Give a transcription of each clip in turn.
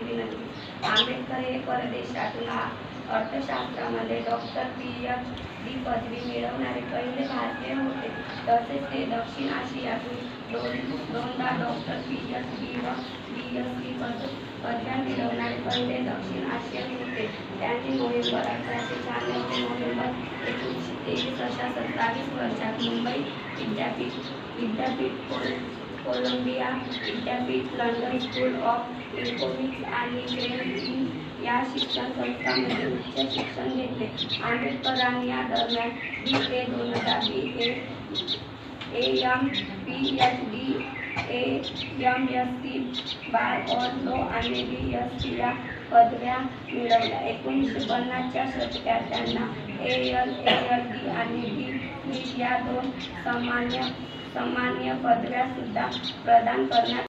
आंबेडकर हे परदेशातला अर्थशास्त्रामध्ये डॉक्टर पी एच डी पदवी मिळवणारे पहिले भारतीय होते. तसेच ते दक्षिण आशियातून दोन दोनदा डॉक्टर पी एच डी व बी एस डी पद पदव्या मिळवणारे पहिले दक्षिण आशियात होते. त्यांनी नोव्हेंबर अठराशे शहाण्णव ते नोव्हेंबर एकोणीसशे तेवीस अशा सत्तावीस वर्षात मुंबई विद्यापीठ विद्यापीठ कोल- कोलंबिया विद्यापीठ लंडन स्कूल ऑफ इकॉनॉमिक्स आणि या शिक्षण संस्थांमध्ये उच्च शिक्षण घेतले. आंबेडकरांनी या दरम्यान बी ए दोन हजार B A A M P H D A M S C bye और लो आणि बी एस सी या पदव्या मिळवल्या. एकोणीसशे पन्नासच्या शतकात त्यांना A L A L D आणि बी या दोन सामान्य सामान्य पदव्या सुद्धा प्रदान करण्यात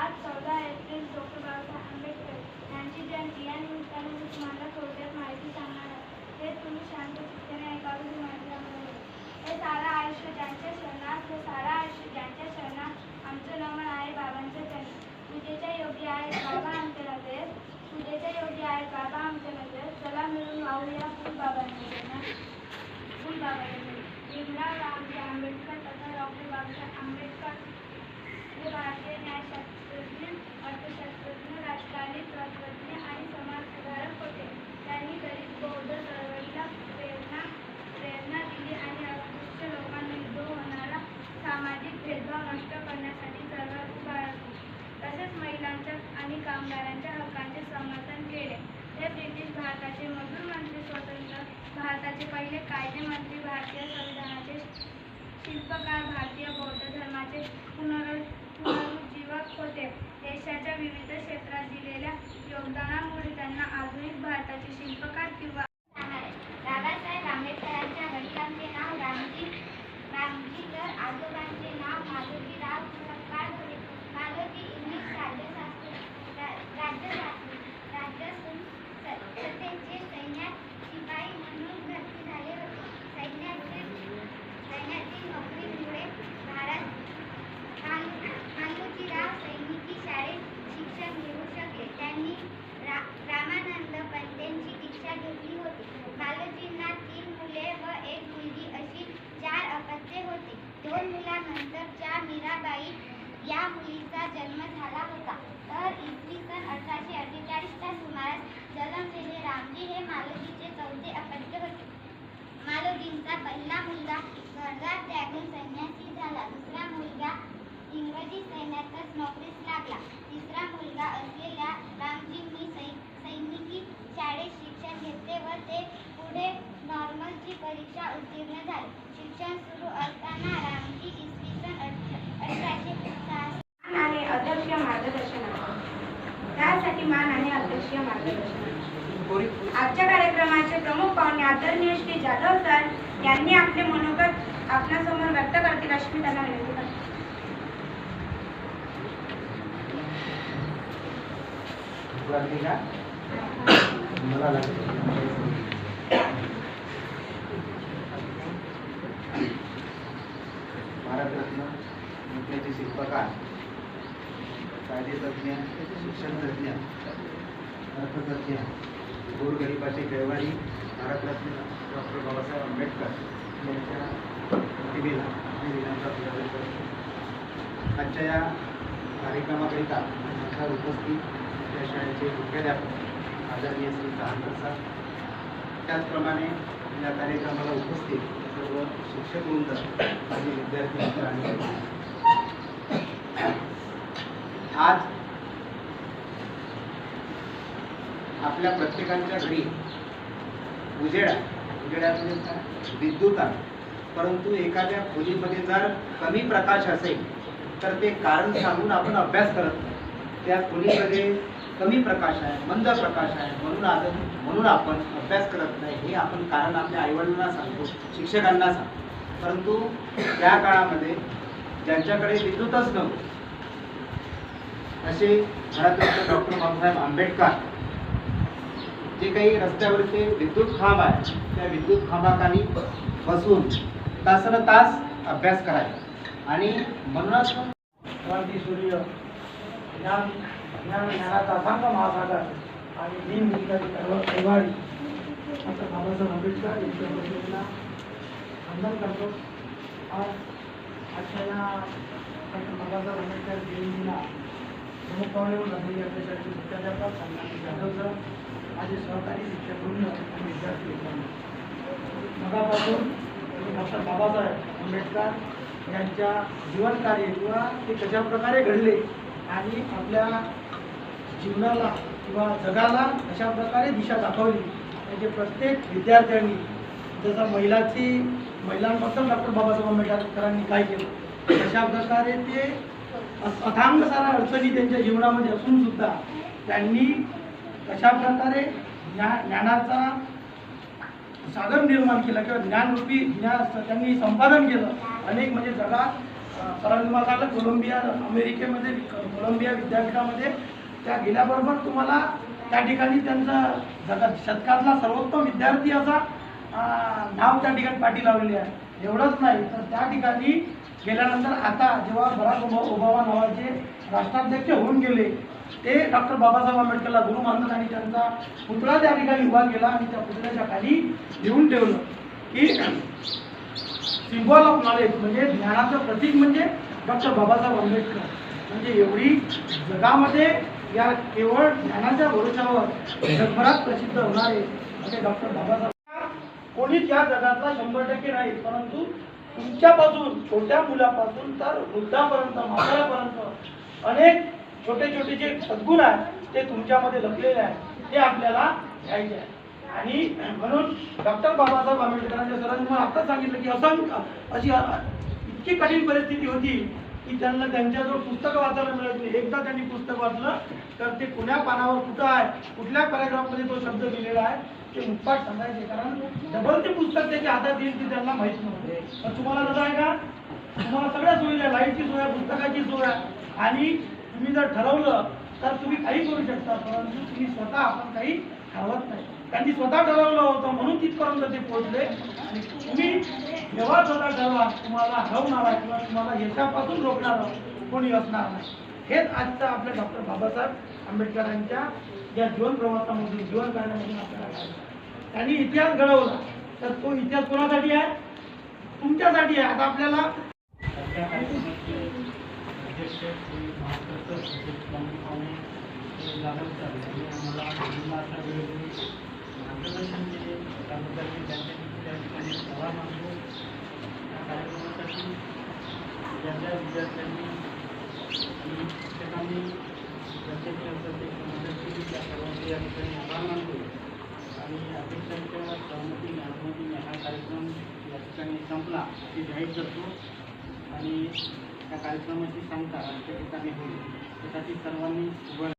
आज चौदा एप्रिल डॉक्टर बाबासाहेब आंबेडकर यांची जयंती. या निमित्ताने मी तुम्हाला थोडक्यात माहिती सांगणार आहे. हे तुम्ही शांत चित्ताने ऐकावे ही माझी हे सारं आयुष्य ज्यांच्या शरणात हे सारं आयुष्य ज्यांच्या शरणात आमचं नमन आहे बाबांच्या चरण पूजेच्या योग्य आहेत बाबा आमच्या नजरेत पूजेच्या योग्य आहेत बाबा आमच्या नजरेत चला मिळून वाहूया फुल बाबांच्या बाबांच्या भीमराव रामजी आंबेडकर तथा डॉक्टर बाबासाहेब आंबेडकर हे भारतीय न्यायशास्त्रज्ञ अर्थशास्त्रज्ञ राजकारणी आणि समाजसुधारक होते. त्यांनी दलित बौद्ध चळवळीला प्रेरणा प्रेरणा दिली आणि अस्पृश्य होणारा सामाजिक भेदभाव नष्ट करण्यासाठी चळवळ उभारली. तसेच महिलांच्या आणि कामगारांच्या हक्कांचे समर्थन केले. ते ब्रिटिश भारताचे मजूर मंत्री स्वतंत्र भारताचे पहिले कायदेमंत्री भारतीय संविधानाचे शिल्पकार भारतीय बौद्ध धर्माचे पुनर पुनरुज्जीवक होते देशाच्या विविध क्षेत्रात दिलेल्या योगदानामुळे त्यांना आधुनिक भारताचे शिल्पकार किंवा बाबासाहेब आंबेडकरांच्या वडिलांचे नाव रामजी रामजी तर आजोबांचे नाव माधवजीराव सपकाळ होते माधवजी इंग्लिश राज्यशास्त्र रा- राज्यशास्त्री राज्यातून स- सत्तेचे सैन्यात शिपाई म्हणून भरती झाले होते सैन्यातील सैन्यातील नोकरीमुळे भारत भालू- भालूजीराव सैनिकी शाळेत शिक्षण घेऊ शकले त्यांनी रा रामानंद पंतांची दीक्षा घेतली होती बालजींना तीन मुले व एक मुलगी अशी चार अपत्ये होती दोन मुलांनंतरच्या मीराबाई या मुलीचा जन्म झाला होता. तर इसवी सन अठराशे अठ्ठेचाळीसच्या सुमारास जन्मलेले रामजी हे मालोजीचे चौथे अपत्य होते. मालोजींचा पहिला मुलगा घरदार त्यागून संन्यासी झाला. दुसरा मुलगा इंग्रजी सैन्यातच नोकरीस लागला. तिसरा मुलगा असलेल्या रामजींनी सै सैनिकी शाळेत शिक्षण घेतले व ते पुढे नॉर्मलची परीक्षा उत्तीर्ण झाली. शिक्षण सुरू असताना रामजी इसवी सन अठ- अठराशे सहा आणि अध्यक्षीय मार्गदर्शन आहे. त्यासाठी मान आणि अध्यक्षीय मार्गदर्शन. आजच्या कार्यक्रमाचे प्रमुख पाहुणे आदरणीय श्री जाधव सर यांनी आपले मनोगत आपल्यासमोर व्यक्त करतील अशी मी त्यांना विनंती करते भारतरत्न विद्याचे शिल्पकार कायदेतज्ञ शिक्षणतज्ञ अर्थतज्ञ गोरगरिबाचे कैवारी भारतरत्न डॉक्टर बाबासाहेब आंबेडकर यांच्या प्रतिभेला आणि विनंती पुरवणी करतो. आजच्या या कार्यक्रमाकरिता माझ्या उपस्थित त्या शाळेचे मुख्याध्यापक आदरणीय श्री चहाकर सर. त्याचप्रमाणे या कार्यक्रमाला उपस्थित सर्व शिक्षक वृंद माझे विद्यार्थी मित्र आणि आज आपल्या प्रत्येकांच्या घरी उजेड आहे उजेडामध्ये काय? विद्युत आहे. परंतु एखाद्या खोलीमध्ये जर कमी प्रकाश असेल तर ते कारण सांगून आपण अभ्यास करत नाही. त्या खोलीमध्ये कमी प्रकाश आहे मंद प्रकाश आहे म्हणून आज म्हणून आपण अभ्यास करत नाही. हे आपण कारण आपल्या आईवडिलांना सांगतो शिक्षकांना सांगतो. परंतु त्या काळामध्ये ज्यांच्याकडे विद्युतच नव्हतं असे भारतरत्न डॉक्टर बाबासाहेब आंबेडकर जे काही रस्त्यावरचे विद्युत खांब आहे त्या विद्युत खांबाखाली बसून तासन तास अभ्यास करायचा. आणि म्हणूनच क्रांती सूर्य ज्ञान ज्ञान ज्ञानाचा अथांग महासागर आणि दिन निघाली सर्व कैवारी असं बाबासाहेब आंबेडकर यांच्या प्रतिमेला वंदन करतो. आज आजच्या या डॉक्टर बाबासाहेब आंबेडकर जयंतीला प्रमुख पाहुणे म्हणून मुख्याध्यापक जाधव सर माझे सहकारी शिक्षक वृंद आणि विद्यार्थी मित्रांनो मगापासून डॉक्टर बाबासाहेब आंबेडकर यांच्या जीवनकार्य किंवा ते कशा प्रकारे घडले आणि आपल्या जीवनाला किंवा जगाला कशा प्रकारे दिशा दाखवली म्हणजे प्रत्येक विद्यार्थ्यांनी जसं महिलाची महिलांबद्दल डॉक्टर बाबासाहेब आंबेडकरांनी काय केलं अशा प्रकारे ते अथांग सारा अडचणी त्यांच्या जीवनामध्ये असून सुद्धा त्यांनी कशा प्रकारे ज्ञा ज्ञानाचा सागर निर्माण केला किंवा ज्ञानरूपी ज्ञान त्यांनी संपादन केलं. अनेक म्हणजे जगात अ, परवा कोलंबिया अमेरिकेमध्ये कोलंबिया विद्यापीठामध्ये त्या गेल्याबरोबर तुम्हाला त्या ठिकाणी त्यांचा जगात शतकातला सर्वोत्तम विद्यार्थी असा नाव त्या ठिकाणी पाठी लावलेली आहे. एवढंच नाही तर त्या ठिकाणी गेल्यानंतर आता जेव्हा बराक ओबा ओबामा नावाचे राष्ट्राध्यक्ष होऊन गेले ते डॉक्टर बाबासाहेब आंबेडकरला गुरु मानत आणि त्यांचा पुतळा त्या ठिकाणी उभा केला आणि त्या पुतळ्याच्या खाली लिहून ठेवलं की सिम्बॉल ऑफ नॉलेज म्हणजे ज्ञानाचं प्रतीक म्हणजे डॉक्टर बाबासाहेब आंबेडकर. म्हणजे एवढी जगामध्ये या केवळ ज्ञानाच्या भरोशावर जगभरात प्रसिद्ध होणारे म्हणजे डॉक्टर बाबासाहेब कोणीच या जगातला शंभर टक्के नाही परंतु तुमच्यापासून छोट्या मुलापासून तर वृद्धापर्यंत म्हाताऱ्यापर्यंत अनेक छोटे छोटे जे सद्गुण आहेत ते तुमच्यामध्ये लपलेले आहेत. ते आपल्याला घ्यायचे आहे आणि म्हणून डॉक्टर बाबासाहेब आंबेडकरांच्या सरांनी मला आत्ताच सांगितलं की असंख्य अशी इतकी कठीण परिस्थिती होती की त्यांना त्यांच्याजवळ पुस्तकं वाचायला मिळत नाही. एकदा त्यांनी पुस्तक वाचलं तर ते कुण्या पानावर कुठं आहे कुठल्या पॅराग्राफमध्ये तो शब्द दिलेला आहे ते मुखपाठ सांगायचे. कारण डबल ते पुस्तक त्याच्या हातात येईल ते त्यांना माहीत नव्हतं. तर तुम्हाला कसं आहे का तुम्हाला सगळ्या सोयी आहे लाईटची सोय आहे पुस्तकाची सोय आहे. आणि तुम्ही जर ठरवलं तर तुम्ही काही करू शकता परंतु तुम्ही स्वतः आपण काही ठरवत नाही. त्यांनी स्वतः ठरवलं होतं म्हणून तिथपर्यंत ते पोहोचले. आणि तुम्ही जेव्हा स्वतः ठरवा तुम्हाला हरवणारा किंवा तुम्हाला यशापासून रोखणारा कोणी असणार नाही. हेच आजचा आपल्या डॉक्टर बाबासाहेब आंबेडकरांच्या या जीवन प्रवासामधून जीवन करण्यामधून आपल्याला त्यांनी इतिहास घडवला. तर तो इतिहास कोणासाठी आहे? तुमच्यासाठी आहे आता आपल्याला कार्यक्रमाचे आम्हाला मी त्यांच्या त्या ठिकाणी विद्यार्थ्यांनी आणि शिक्षकांनी प्रत्येक प्रत्येक त्या सर्वांचे या ठिकाणी आभार मानतो. आणि अध्यक्षांच्या सहमतीने अनुमतीने हा कार्यक्रम ठिकाणी संपला असे जाहीर करतो. आणि त्या कार्यक्रमाची सांगता आमच्या ठिकाणी होईल. त्यासाठी सर्वांनी उभं